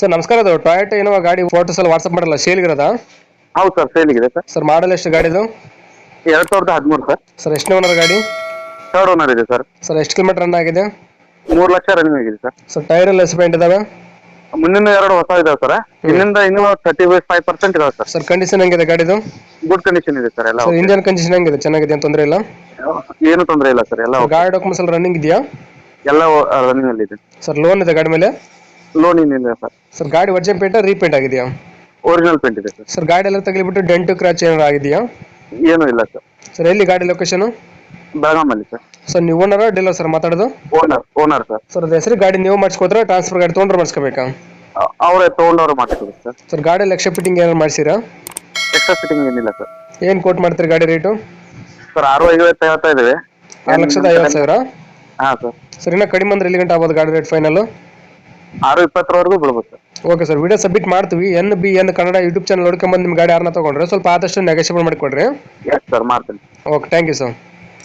Sir ನಮಸ್ಕಾರ ಅದು Toyota ಏನೋ ಗಾಡಿ ಫೋಟೋಸ್ ಎಲ್ಲ ವಾಟ್ಸಪ್ ಮಾಡಲ್ಲ ಸೇಲ್ಗಿರೋದಾ ಹೌದು ಸರ್ ಸೇಲ್ ಇದೆ ಸರ್ ಸರ್ ಮಾಡಲ್ ಎಷ್ಟು ಗಾಡಿದು ಎರಡ್ ಸಾವಿರದ ಹದಿಮೂರು ಸರ್ ಸರ್ ಎಷ್ಟು ಓನರ್ ಗಾಡಿ? ಥರ್ಡ್ ಓನರ್ ಇದೆ ಸರ್ ಸರ್ ಎಷ್ಟು ಕಿಲೋಮೀಟರ್ ರನ್ ಆಗಿದೆ? ಮೂರು ಲಕ್ಷ ರನ್ನಿಂಗ್ ಆಗಿದೆ ಸರ್ ಸರ್ ಟೈರ್ ಎಲ್ಲ ಎಸ್ಪೆಂಟ್ ಇದಾವೆ? ಮುಂದಿನ ಎರಡು ಹೊಸ ಇದಾವೆ ಸರ್ ಇನ್ನಿಂದ ಇನ್ನೂ ತರ್ಟಿ ಫೈವ್ ಪರ್ಸೆಂಟ್ ಇದಾವೆ ಸರ್ ಸರ್ ಕಂಡೀಷನ್ ಹೆಂಗಿದೆ ಗಾಡಿದು? ಗುಡ್ ಕಂಡೀಷನ್ ಇದೆ ಸರ್ ಎಲ್ಲ ಸರ್ ಇಂಜಿನ್ ಕಂಡೀಷನ್ ಹೆಂಗಿದೆ? ಚೆನ್ನಾಗಿದೆ ಅಂತ ತೊಂದರೆ ಇಲ್ಲ? ಏನು ತೊಂದರೆ ಇಲ್ಲ ಸರ್ ಎಲ್ಲ. ಗಾಡಿ ಡಾಕ್ಯುಮೆಂಟ್ಸ್ ಎಲ್ಲ ರನ್ನಿಂಗ್ ಇದೆಯಾ? ಎಲ್ಲ ರನ್ನಿಂಗ್ ಅಲ್ಲಿ ಇದೆ. ಸರ್ ಲೋನ್ ಇದೆ ಗಾಡಿ ಮೇಲೆ? ಲೋನ್ ಏನಿಲ್ಲ ಸರ್. ಸರ್ ಗಾಡಿ ವರ್ಜನ್ ಪೇಂಟ ರೀಪೇಂಟ್ ಆಗಿದೆಯಾ? ಒರಿಜಿನಲ್ ಪೇಂಟ್ ಇದೆ ಸರ್. ಸರ್ ಗಾಡಿ ಎಲ್ಲ ತಗಲಿಬಿಟ್ಟು ಡೆಂಟು ಕ್ರಾಚ್ ಏನಾರು ಆಗಿದೆಯಾ? ಏನೂ ಇಲ್ಲ ಸರ್. ಸರ್ ಎಲ್ಲಿ ಗಾಡಿ ಲೊಕೇಶನ್ ಬೆಳಗಾಮಲ್ಲಿ ಸರ್. ಸರ್ ನೀವು ಓನರ್ ಡೀಲರ್ ಸರ್ ಮಾತಾಡೋದು? Owner owner sir. ಸರ್ ಅದ ಹೆಸರು ಗಾಡಿ ನೀವು ಮಾಡಿಸ್ಕೋದ್ರೆ ಟ್ರಾನ್ಸ್ಫರ್ ಗಾಡಿ ತೊಗೊಂಡ್ರೆ ಮಾಡಿಸ್ಕೋಬೇಕಾ? ಅವರೇ ತೊಗೊಂಡವ್ರು ಮಾಡಿಸ್ಕೊಡಿ ಸರ್. ಸರ್ ಗಾಡಿ ಲಕ್ಷ ಫಿಟ್ಟಿಂಗ್ ಏನಾರು ಮಾಡಿಸಿರಾ ಎಕ್ಸ್ಟ್ರಾ ಫಿಟ್ಟಿಂಗ್ ಏನಿಲ್ಲ ಸರ್. ಏನು ಕೋಟ್ ಮಾಡ್ತೀರಿ ಗಾಡಿ ರೇಟು ಸರ್ ಆರು ಐವತ್ತು ಹೇಳ್ತಾ ಇದ್ದೀವಿ ಆರು ಲಕ್ಷದ ಐವತ್ತು ಸಾವಿರ? ಹಾಂ ಸರ್. ಸರ್ ಇನ್ನೂ ಕಡಿಮೆ ಅಂದ್ರೆ ಎಲ್ಲಿ ಗಂಟೆ ಆಗ್ಬೋದು ಗಾಡಿ ರೇಟ್ ಫೈನಲ್ ಆರು ಇಪ್ಪತ್ತರವರೆಗೂ ಬಿಡ್ಬೋದು sir okay sir video submit ಮಾಡ್ತೀವಿ. N B N Kannada YouTube channel ನೋಡ್ಕೊಂಬಂದು ನಿಮ್ಮ ಗಾಡಿ ಯಾರನ್ನ ತಗೊಂಡ್ರೆ ಸ್ವಲ್ಪ ಆದಷ್ಟು ನೆಗೋಷಿಯಬಲ್ ಮಾಡಿಕೊಡ್ರಿ. ಎಸ್ ಸರ್ ಮಾಡ್ತೀನಿ. Okay thank you sir